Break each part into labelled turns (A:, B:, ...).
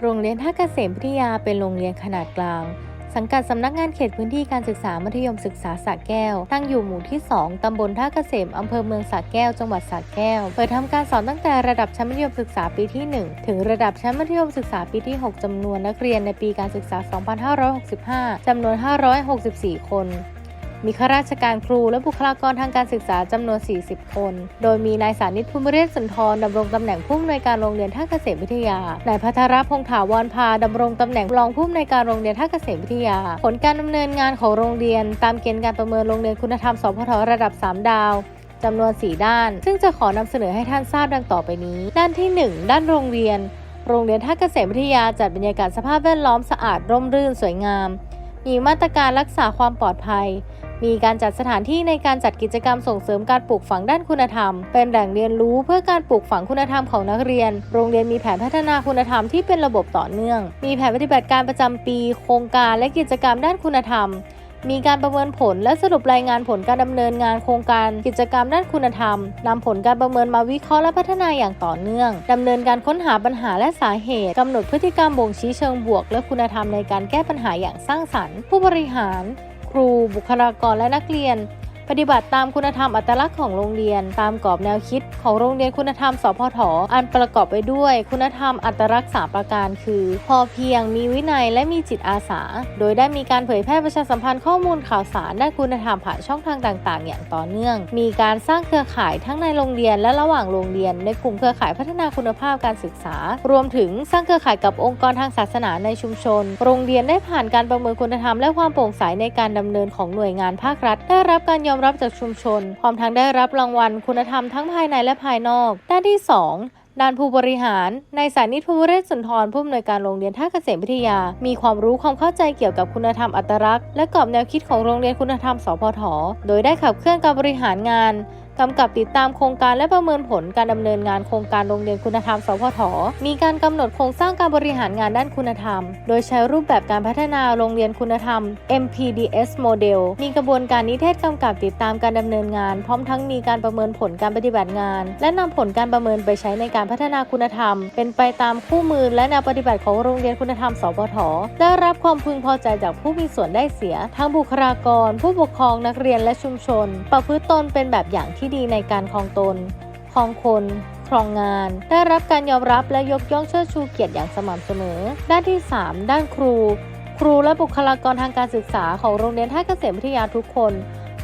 A: โรงเรียนท่าเกษมพิทยาเป็นโรงเรียนขนาดกลาง สังกัดสำนักงานเขตพื้นที่การศึกษามัธยมศึกษาสระแก้ว ตั้งอยู่หมู่ที่ 2 ตำบลท่าเกษม อำเภอเมืองสระแก้ว จังหวัดสระแก้ว เปิดทำการสอนตั้งแต่ระดับชั้นมัธยมศึกษาปีที่ 1 ถึงระดับชั้นมัธยมศึกษาปีที่ 6จำนวนนักเรียนในปีการศึกษา 2565จำนวน 564 คน มีข้าราชการครูและบุคลากรทางการศึกษาจำนวน 40 คน โดยมีนายสานิตภูมิเรศสุนทรดำรงตำแหน่งผู้อำนวยการโรงเรียนท่าเกษมวิทยา นายพัทรพงษ์ถาวรพาดำรงตำแหน่งรองผู้อำนวยการโรงเรียนท่าเกษมวิทยา ผลการดำเนินงานของโรงเรียน ตามเกณฑ์การประเมินโรงเรียนคุณธรรมสพทระดับ 3 ดาวจำนวน 4 ด้าน ซึ่งจะขอนำเสนอให้ท่านทราบดังต่อไปนี้ ด้านที่ 1 ด้านโรงเรียน โรงเรียนท่าเกษมวิทยาจัดบรรยากาศสภาพแวดล้อมสะอาดร่มรื่นสวยงาม มีมาตรการรักษาความปลอดภัย มีการจัดสถานที่ในการจัดกิจกรรมส่งเสริมการปลูกฝังด้านคุณธรรม เป็นแหล่งเรียนรู้เพื่อการปลูกฝังคุณธรรมของนักเรียน โรงเรียนมีแผนพัฒนาคุณธรรมที่เป็นระบบต่อเนื่อง มีแผนปฏิบัติการประจำปี โครงการและกิจกรรมด้านคุณธรรมมีการประเมินผลและสรุปรายงานผลการดำเนินงานโครงการกิจกรรมด้านคุณธรรมนำผลการประเมินมาวิเคราะห์และพัฒนาอย่างต่อเนื่องดำเนินการค้นหาปัญหาและสาเหตุกำหนดพฤติกรรมบ่งชี้เชิงบวก และคุณธรรมในการแก้ปัญหาอย่างสร้างสรรค์ ผู้บริหาร รูบุคลากรและนักเรียน ปฏิบัติตามคุณธรรมอัตลักษณ์ของโรงเรียน ตามกรอบแนวคิด ของโรงเรียนคุณธรรมสพทอันประกอบไปด้วย คุณธรรมอัตลักษณ์สามประการคือ พอเพียงมีวินัยและมีจิตอาสา โดยได้มีการเผยแพร่ประชาสัมพันธ์ข้อมูลข่าวสารด้านคุณธรรมผ่านช่องทางต่าง ๆ อย่างต่อเนื่อง มีการสร้างเครือข่ายทั้งในโรงเรียนและระหว่างโรงเรียน ในกลุ่มเครือข่ายพัฒนาคุณภาพการศึกษา รวมถึงสร้างเครือข่ายกับองค์กรทางศาสนาในชุมชน โรงเรียนได้ผ่านการประเมินคุณธรรมและความโปร่งใสในการดำเนินของหน่วยงานภาครัฐ ได้รับการยอมรับจากชุมชน พร้อมทั้งได้รับรางวัลคุณธรรมทั้งภายในและภายนอก ด้านที่ 2ด้านผู้บริหาร นายสานิทภูเรศสุนทรผู้อำนวยการโรงเรียนท่าเกษมวิทยา มีความรู้ความเข้าใจเกี่ยวกับคุณธรรมอัตลักษณ์และกรอบแนวคิดของโรงเรียนคุณธรรมสพทโดยได้ขับเคลื่อนการบริหารงาน กำกับติดตามโครงการและประเมินผลการดำเนินงานโครงการโรงเรียนคุณธรรม สพท มีการกำหนดโครงสร้างการบริหารงานด้านคุณธรรม โดยใช้รูปแบบการพัฒนาโรงเรียนคุณธรรม MPDS Model มีกระบวนการนิเทศกำกับติดตามการดำเนินงาน พร้อมทั้งมีการประเมินผลการปฏิบัติงาน และนำผลการประเมินไปใช้ในการพัฒนาคุณธรรม เป็นไปตามคู่มือและแนวปฏิบัติของโรงเรียนคุณธรรม สพท ได้รับความพึงพอใจจากผู้มีส่วนได้เสีย ทั้งบุคลากร ผู้ปกครองนักเรียนและชุมชน ประพฤติตนเป็นแบบอย่างที่ดีในการครองตน ครองคน ครองงาน ได้รับการยอมรับและยกย่องเชิดชูเกียรติอย่างสม่ำเสมอ ด้านที่ 3 ด้านครู ครูและบุคลากรทางการศึกษาของโรงเรียนท่าเกษมวิทยาทุกคน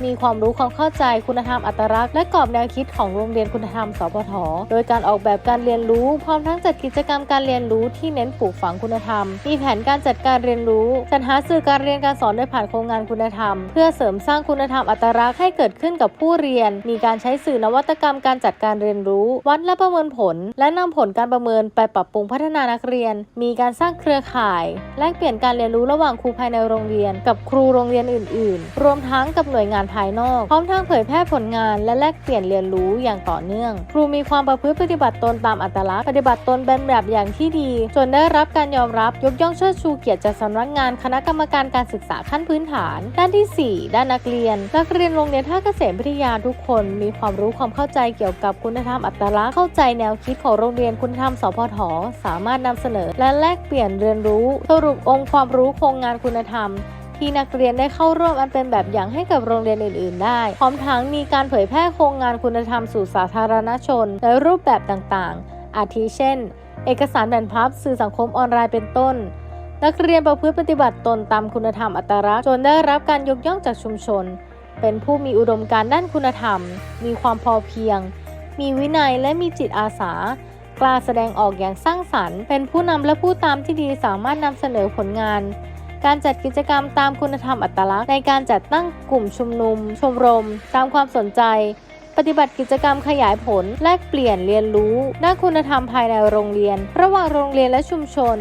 A: มีความรู้ความเข้าใจคุณธรรมอัตลักษณ์และกรอบแนวคิดของโรงเรียนคุณธรรม สพท โดยการออกแบบการเรียนรู้พร้อมทั้งจัดกิจกรรมการเรียนรู้ที่เน้นปลูกฝังคุณธรรม มีแผนการจัดการเรียนรู้จัดหาสื่อการเรียนการสอนโดยผ่านโครงงานคุณธรรม เพื่อเสริมสร้างคุณธรรมอัตลักษณ์ให้เกิดขึ้นกับผู้เรียน มีการใช้สื่อนวัตกรรมการจัดการเรียนรู้ วัดและประเมินผล และนำผลการประเมินไปปรับปรุงพัฒนานักเรียน มีการสร้างเครือข่าย แลกเปลี่ยนการเรียนรู้ระหว่างครูภายในโรงเรียน กับครูโรงเรียนอื่น ๆ รวมทั้งกับหน่วยงานภายนอก พร้อมทั้งเผยแพร่ผลงานและแลกเปลี่ยนเรียนรู้อย่างต่อเนื่อง ครูมีความประพฤติปฏิบัติตนตามอัตลักษณ์ ปฏิบัติตนเป็นแบบอย่างที่ดี จนได้รับการยอมรับยกย่องเชิดชูเกียรติจากสำนักงานคณะกรรมการการศึกษาขั้นพื้นฐาน ด้านที่ 4 ด้านนักเรียน นักเรียนโรงเรียนท่าเกษมวิทยาทุกคน มีความรู้ความเข้าใจเกี่ยวกับคุณธรรมอัตลักษณ์เข้าใจแนวคิดของโรงเรียนคุณธรรมสพทสามารถนำเสนอ และแลกเปลี่ยนเรียนรู้ สรุปองค์ความรู้โครงงานคุณธรรม ที่นักเรียนได้เข้าร่วมอันเป็นแบบอย่างให้กับโรงเรียนอื่น ๆ ได้ พร้อมทั้งมีการเผยแพร่โครงงานคุณธรรมสู่สาธารณชนในรูปแบบต่างๆ อาทิเช่น เอกสารแผ่นพับสื่อสังคมออนไลน์เป็นต้น นักเรียนประพฤติปฏิบัติตนตามคุณธรรมอัตลักษณ์จนได้รับการยกย่องจากชุมชน เป็นผู้มีอุดมการณ์ด้านคุณธรรม มีความพอเพียง มีวินัยและมีจิตอาสากล้าแสดงออกอย่างสร้างสรรค์ เป็นผู้นำและผู้ตามที่ดีสามารถนำเสนอผลงาน การจัดกิจกรรมตามคุณธรรมอัตลักษณ์ในการจัดตั้งกลุ่มชุมนุม ชมรม ตามความสนใจ ปฏิบัติกิจกรรมขยายผล แลกเปลี่ยนเรียนรู้ด้านคุณธรรมภายในโรงเรียน ระหว่างโรงเรียนและชุมชน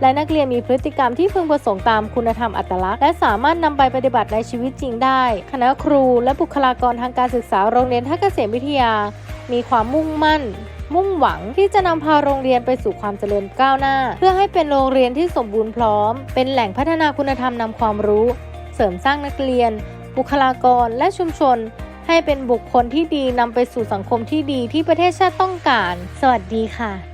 A: และนักเรียนมีพฤติกรรมที่พึงประสงค์ตามคุณธรรมอัตลักษณ์ และสามารถนำไปปฏิบัติในชีวิตจริงได้ คณะครูและบุคลากรทางการศึกษาโรงเรียนท่าเกษมวิทยา มีความมุ่งมั่น มุ่งหวังที่จะนำพาโรงเรียนไปสู่ความเจริญก้าวหน้า เพื่อให้เป็นโรงเรียนที่สมบูรณ์พร้อม เป็นแหล่งพัฒนาคุณธรรมนำความรู้ เสริมสร้างนักเรียน บุคลากรและชุมชน ให้เป็นบุคคลที่ดีนำไปสู่สังคมที่ดีที่ประเทศชาติต้องการ สวัสดีค่ะ